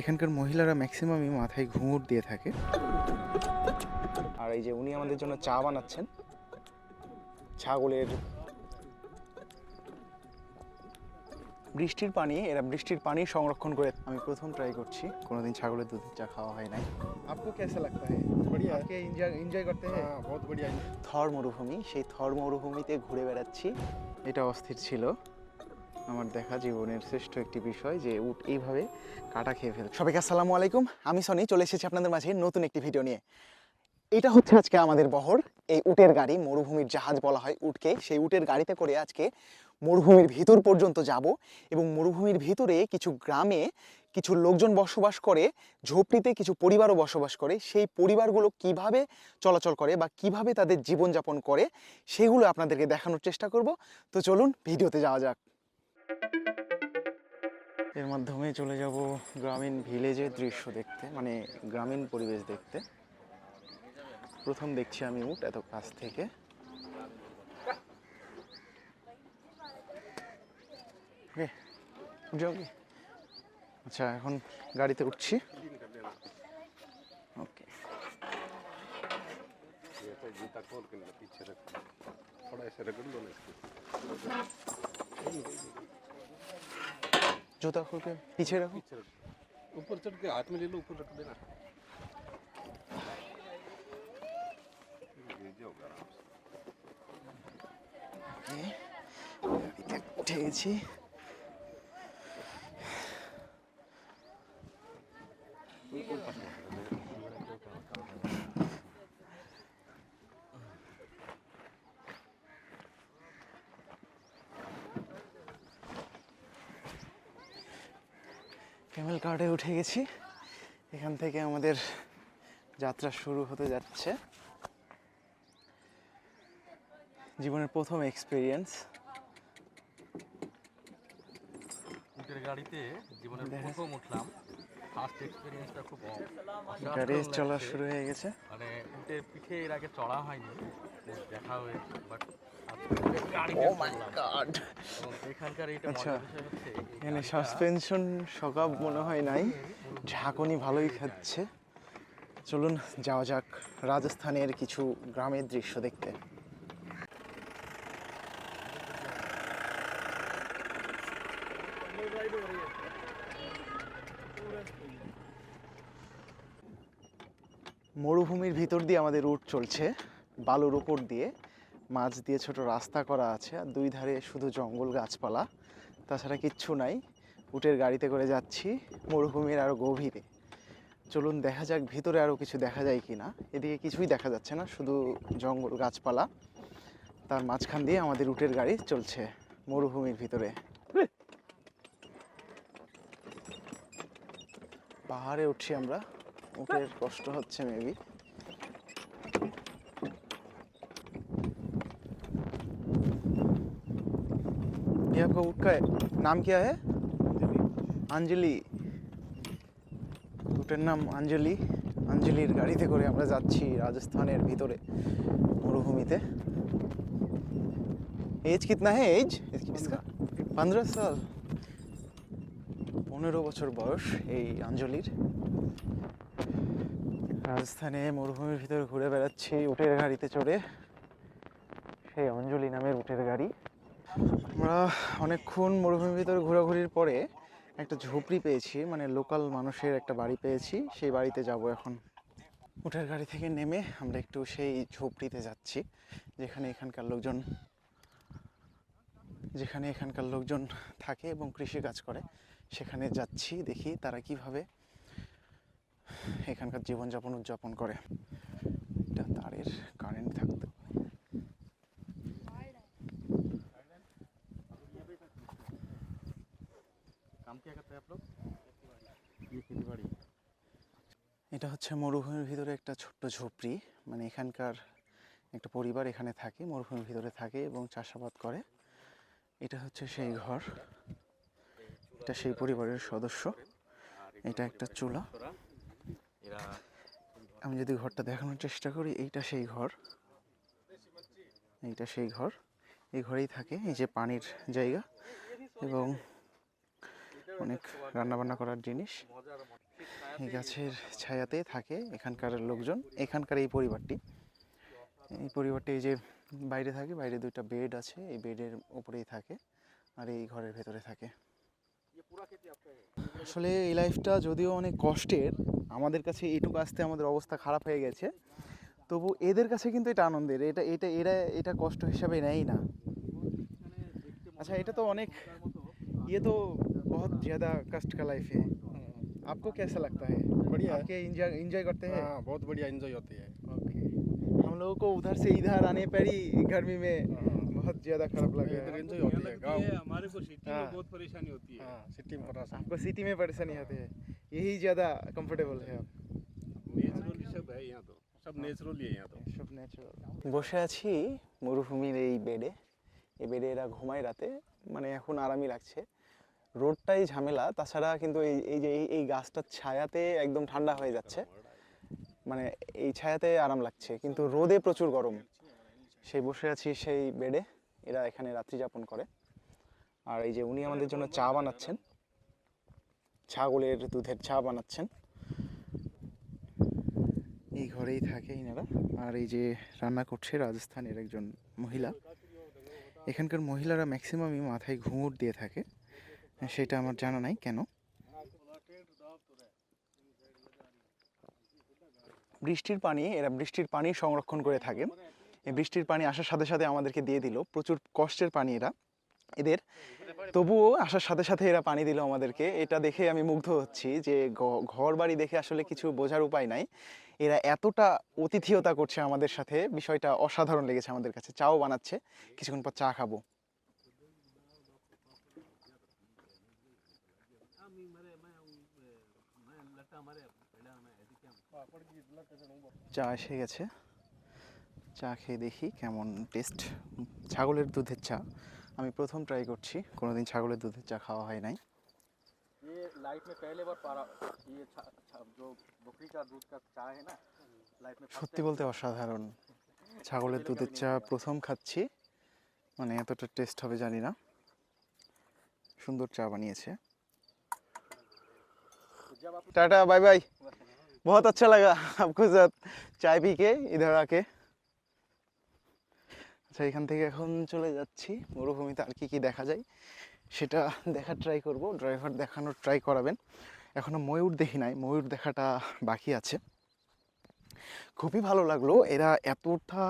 এখানকার মহিলারা ম্যাক্সিমামই মাথায় ঘুমুর দিয়ে থাকে। আর এই যে উনি আমাদের জন্য চা বানাচ্ছেন ছাগলের বৃষ্টির পানি এরা বৃষ্টির পানি সংরক্ষণ করে আমি প্রথম ট্রাই করছি। কোনোদিন ছাগলের দুধের চা খাওয়া হয় নাই। আপু কেসা লাগতা হ্যায় এনজয় এনজয় করতে হ্যায় বহুত বড়িয়া থর মরুভূমি সেই থর মরুভূমিতে ঘুরে বেড়াচ্ছি। এটা অস্থির ছিল। আমার দেখা জীবনের শ্রেষ্ঠ একটি বিষয় যে উট এইভাবে কাটা খেয়ে ফেলে সবাইকে আসসালামু আলাইকুম। আমি সনি, চলে এসেছি আপনাদের মাঝে নতুন একটি ভিডিও নিয়ে। এটা হচ্ছে আজকে আমাদের বহর। এই উটের গাড়ি, মরুভূমির জাহাজ বলা হয় উটকে। সেই উটের গাড়িতে করে আজকে মরুভূমির ভিতর পর্যন্ত যাব এবং মরুভূমির ভিতরে কিছু গ্রামে কিছু লোকজন বসবাস করে, ঝোপড়িতে কিছু পরিবারও বসবাস করে। সেই পরিবারগুলো কীভাবে চলাচল করে বা কীভাবে তাদের জীবনযাপন করে, সেগুলো আপনাদেরকে দেখানোর চেষ্টা করব। তো চলুন ভিডিওতে যাওয়া যাক। এর মাধ্যমে চলে যাব গ্রামীণ ভিলেজের দৃশ্য দেখতে মানে গ্রামীণ পরিবেশ দেখতে। প্রথম দেখছি আমি উট এত কাছ থেকে। আচ্ছা এখন গাড়িতে উঠছি। ওকে। जूता खोल के पीछे रखो ऊपर चढ़ के हाथ में ले लो ऊपर रख देना अभी तक ठेक ক্যামেল কার্ডে উঠে গেছি। এখান থেকে আমাদের যাত্রা শুরু হতে যাচ্ছে। জীবনের প্রথম এক্সপিরিয়েন্স গাড়িতে জীবনের প্রথম উঠলাম। ফার্স্ট এক্সপিরিয়েন্সটা খুব গাড়ি চলা শুরু হয়ে গেছে। মানে উটের পিঠে এর আগে চড়া হয়নি দেখা হয়েছে বাট এটা আচ্ছা, মজার বিষয় হচ্ছে এই এখানে সাসপেনশন সকাব মনে হয় নাই। ঝাঁকুনি ভালোই খাচ্ছে। চলুন যাওয়া যাক রাজস্থানের কিছু গ্রামের দৃশ্য দেখতে। মরুভূমির ভিতর দিয়ে আমাদের রুট চলছে বালুর উপর দিয়ে। মাছ দিয়ে ছোট রাস্তা করা আছে আর দুই ধারে শুধু জঙ্গল গাছপালা। তাছাড়া কিচ্ছু নাই। উটের গাড়িতে করে যাচ্ছি মরুভূমির আরও গভীরে। চলুন দেখা যাক ভিতরে আরও কিছু দেখা যায় কি না এদিকে কিছুই দেখা যাচ্ছে না শুধু জঙ্গল গাছপালা। তার মাঝখান দিয়ে আমাদের উটের গাড়ি চলছে মরুভূমির ভিতরে। পাহাড়ে উঠছি আমরা। উটের কষ্ট হচ্ছে মেবি ये आपका ऊँट का नाम क्या है আঞ্জলি উটের নাম আঞ্জলি আঞ্জলির গাড়িতে করে আমরা যাচ্ছি রাজস্থানের ভিতরে মরুভূমিতে এজ কিতনা है এজ इसका पंद्रह साल পনেরো বছর বয়স এই আঞ্জলির রাজস্থানে মরুভূমির ভিতরে ঘুরে বেড়াচ্ছি উটের গাড়িতে চড়ে সেই অঞ্জলি নামের উটের গাড়ি আমরা অনেকক্ষণ মরুভূমির ভিতরে ঘোরাঘুরির পরে একটা ঝুপড়ি পেয়েছি মানে লোকাল মানুষের একটা বাড়ি পেয়েছি। সেই বাড়িতে যাব এখন। উটের গাড়ি থেকে নেমে আমরা একটু সেই ঝুপড়িতে যাচ্ছি, যেখানে এখানকার লোকজন, যেখানে এখানকার লোকজন থাকে এবং কৃষি কাজ করে, সেখানে যাচ্ছি, দেখি তারা কীভাবে এখানকার জীবনযাপন উদযাপন করে। এটা তারের কারেন্ট থাকতে क्या करते हैं आप लोग ये खेती बाड़ी এটা হচ্ছে মরুভূমির ভিতরে একটা ছোট্ট ঝুপড়ি মানে এখানকার একটা পরিবার এখানে থাকে মরুভূমির ভিতরে থাকে এবং চাষাবাদ করে এটা হচ্ছে সেই ঘর এটা সেই পরিবারের সদস্য এটা একটা চুলা এরা আমি যদি ঘরটা দেখানোর চেষ্টা করি এইটা সেই ঘর এইটা সেই ঘর এই ঘরেই থাকে এই যে পানির জায়গা এবং অনেক রান্নাবান্না করার জিনিস। এই গাছের ছায়াতে থাকে এখানকার লোকজন, এখানকার এই পরিবারটি। এই পরিবারটি এই যে বাইরে থাকে, বাইরে দুইটা বেড আছে, এই বেডের ওপরেই থাকে আর এই ঘরের ভেতরে থাকে। আসলে এই লাইফটা যদিও অনেক কষ্টের, আমাদের কাছে এইটুকু আসতে আমাদের অবস্থা খারাপ হয়ে গেছে। তবু এদের কাছে কিন্তু এটা আনন্দের, এটা এটা, এরা এটা কষ্ট হিসাবে নেয় না। আচ্ছা এটা তো অনেক ইয়ে তো बहुत ज़्यादा कष्ट का लाइफ है आपको कैसा लगता है बढ़िया है आपके इंजॉय इंजॉय करते हैं हाँ बहुत बढ़िया एंजॉय होती है ओके हम लोगों को उधर से इधर आने पर ही गर्मी में बहुत ज़्यादा खराब लगा इधर है एंजॉय होती है गाँव हमारे को सिटी हाँ। में बहुत परेशानी होती है हाँ सिटी में थोड़ा सा आपको सिटी में परेशानी आती है यही ज़्यादा कंफर्टेबल है आप नेचुरली सब है यहाँ तो सब नेचुरली है यहाँ तो সব ন্যাচারাল বসে আছি মরুভূমির এই বেডে এই বেডে এরা ঘুমায় রাতে মানে এখন আরামই লাগছে রোডটাই ঝামেলা। তাছাড়া কিন্তু এই এই যে, এই- গাছটার ছায়াতে একদম ঠান্ডা হয়ে যাচ্ছে। মানে এই ছায়াতে আরাম লাগছে। কিন্তু রোদে প্রচুর গরম। সেই বসে আছি সেই বেডে। এরা এখানে রাত্রি যাপন করে। আর এই যে উনি আমাদের জন্য চা বানাচ্ছেন। ছাগলের দুধের চা বানাচ্ছেন। এই ঘরেই থাকে ইনারা। আর এই যে রান্না করছে রাজস্থানের একজন মহিলা। এখানকার মহিলারা ম্যাক্সিমামই মাথায় ঘুঙুর দিয়ে থাকে। সেটা আমার জানা নাই, কেন? বৃষ্টির পানি, এরা বৃষ্টির পানি সংরক্ষণ করে থাকে। এই বৃষ্টির পানি আসার সাথে সাথে আমাদেরকে দিয়ে দিল। প্রচুর কষ্টের পানি এরা। এদের তবুও আসার সাথে সাথে এরা পানি দিল আমাদেরকে। এটা দেখে আমি মুগ্ধ হচ্ছি যে ঘর বাড়ি দেখে আসলে কিছু বোঝার উপায় নাই। এরা এতটা অতিথিয়তা করছে আমাদের সাথে। বিষয়টা অসাধারণ লেগেছে আমাদের কাছে। চাও বানাচ্ছে। কিছুক্ষণ পর চা খাব। চা এসে গেছে চা খেয়ে দেখি কেমন টেস্ট ছাগলের দুধের চা আমি প্রথম ট্রাই করছি কোনোদিন ছাগলের দুধের চা খাওয়া হয় নাই ये लाइफ में पहले बार पारा ये छा, छा, जो बकरी का दूध का चाय है ना लाइफ में সত্যি বলতে অসাধারণ ছাগলের দুধের চা প্রথম খাচ্ছি মানে এতটা টেস্ট হবে জানি না সুন্দর চা বানিয়েছে टाटा बाय बाय बहुत अच्छा लगा आपको साथ চায় পি কে ইধার আকে আচ্ছা এখান থেকে এখন চলে যাচ্ছি মরুভূমিতে আর কি কি দেখা যায় সেটা দেখার ট্রাই করব ড্রাইভার দেখানোর ট্রাই করাবেন এখনো ময়ূর দেখি নাই ময়ূর দেখাটা বাকি আছে খুবই ভালো লাগলো এরা এতটা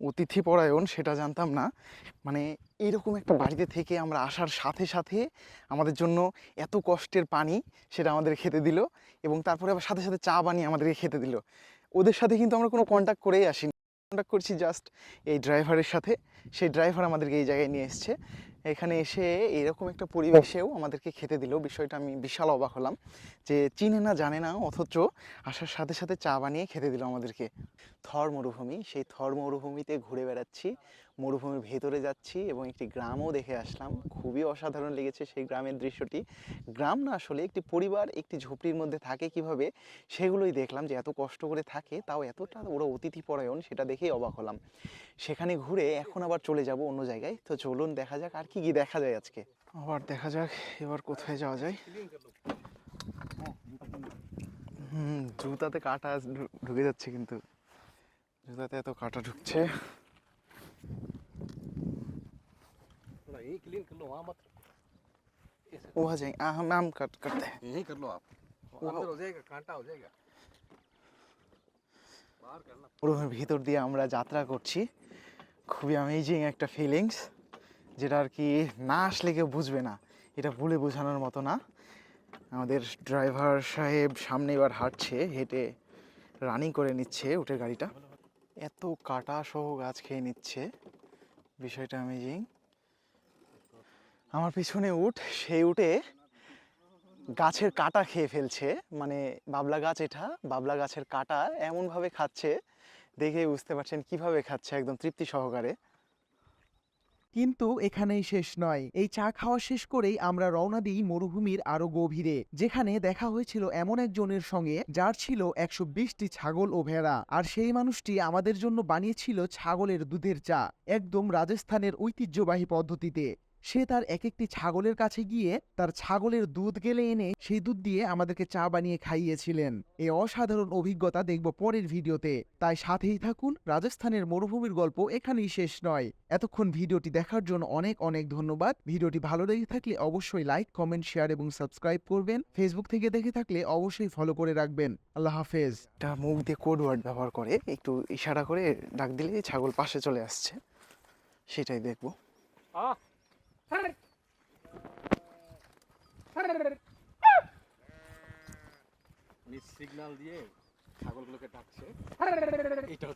অতিথি পরায়ণ, সেটা জানতাম না। মানে এরকম একটা বাড়িতে থেকে আমরা আসার সাথে সাথে আমাদের জন্য এত কষ্টের পানি সেটা আমাদের খেতে দিল এবং তারপরে আবার সাথে সাথে চা বানিয়ে আমাদেরকে খেতে দিল। ওদের সাথে কিন্তু আমরা কোনো কন্ট্যাক্ট করেই আসিনি। কন্ট্যাক্ট করছি জাস্ট এই ড্রাইভারের সাথে। সেই ড্রাইভার আমাদেরকে এই জায়গায় নিয়ে এসছে। এখানে এসে এরকম একটা পরিবেশেও আমাদেরকে খেতে দিল। বিষয়টা আমি বিশাল অবাক হলাম যে চিনে না, জানে না, অথচ আসার সাথে সাথে চা বানিয়ে খেতে দিল আমাদেরকে। থর মরুভূমি, সেই থর মরুভূমিতে ঘুরে বেড়াচ্ছি, মরুভূমির ভেতরে যাচ্ছি এবং একটি গ্রামও দেখে আসলাম। খুবই অসাধারণ লেগেছে সেই গ্রামের দৃশ্যটি। গ্রাম না আসলে একটি পরিবার, একটি ঝুপড়ির মধ্যে থাকে কীভাবে সেগুলোই দেখলাম যে এত কষ্ট করে থাকে, তাও এতটা ওরা অতিথি পরায়ণ সেটা দেখেই অবাক হলাম। সেখানে ঘুরে এখন আবার চলে যাব অন্য জায়গায়। তো চলুন দেখা যাক আর কি কি দেখা যায় আজকে আবার দেখা যাক এবার কোথায় যাওয়া যায় হুম জুতাতে কাটা ঢু- ঢুকে যাচ্ছে কিন্তু জুতাতে এত কাটা ঢুকছে थोड़ा यहीं क्लीन कर लो वहाँ मत वहाँ जाएंगे आ, हम हम कट करते हैं यहीं कर लो आप अंदर हो जाएगा कांटा हो जाएगा बाहर करना মরুভূমির ভিতর দিয়ে আমরা যাত্রা করছি খুবই অ্যামেজিং একটা ফিলিংস যেটা আর কি না আসলে কেউ বুঝবে না। এটা ভুলে বোঝানোর মতো না। আমাদের ড্রাইভার সাহেব সামনে এবার হাঁটছে, হেঁটে রানিং করে নিচ্ছে উঠে গাড়িটা। এত কাটা সহ গাছ খেয়ে নিচ্ছে বিষয়টা অ্যামেজিং আমার পিছনে উঠ সেই উঠে গাছের কাটা খেয়ে ফেলছে। মানে বাবলা গাছ এটা, বাবলা গাছের কাটা এমনভাবে খাচ্ছে, দেখে বুঝতে পারছেন কীভাবে খাচ্ছে, একদম তৃপ্তি সহকারে। কিন্তু এখানেই শেষ নয়। এই চা খাওয়া শেষ করেই আমরা রওনা দিই মরুভূমির আরও গভীরে। যেখানে দেখা হয়েছিল এমন একজনের সঙ্গে যার ছিল একশো বিশটি ছাগল ও ভেড়া। আর সেই মানুষটি আমাদের জন্য বানিয়েছিল ছাগলের দুধের চা, একদম রাজস্থানের ঐতিহ্যবাহী পদ্ধতিতে। সে তার এক একটি ছাগলের কাছে গিয়ে তার ছাগলের দুধ গেলে এনে সেই দুধ দিয়ে আমাদেরকে চা বানিয়ে খাইয়েছিলেন। এই অসাধারণ অভিজ্ঞতা দেখব পরের ভিডিওতে। তাই সাথেই থাকুন রাজস্থানের মরুভূমির গল্প এখানেই শেষ নয়। এতক্ষণ ভিডিওটি দেখার জন্য অনেক অনেক ধন্যবাদ। ভিডিওটি ভালো লেগে থাকলে অবশ্যই লাইক কমেন্ট শেয়ার এবং সাবস্ক্রাইব করবেন। ফেসবুক থেকে দেখে থাকলে অবশ্যই ফলো করে রাখবেন। আল্লাহ হাফেজ। এটা মুখ দিয়ে কোড ওয়ার্ড ব্যবহার করে একটু ইশারা করে ডাক দিলে ছাগল পাশে চলে আসছে। সেটাই দেখব। সিগন্যাল দিয়ে ছাগলগুলোকে ডাকছে। এটা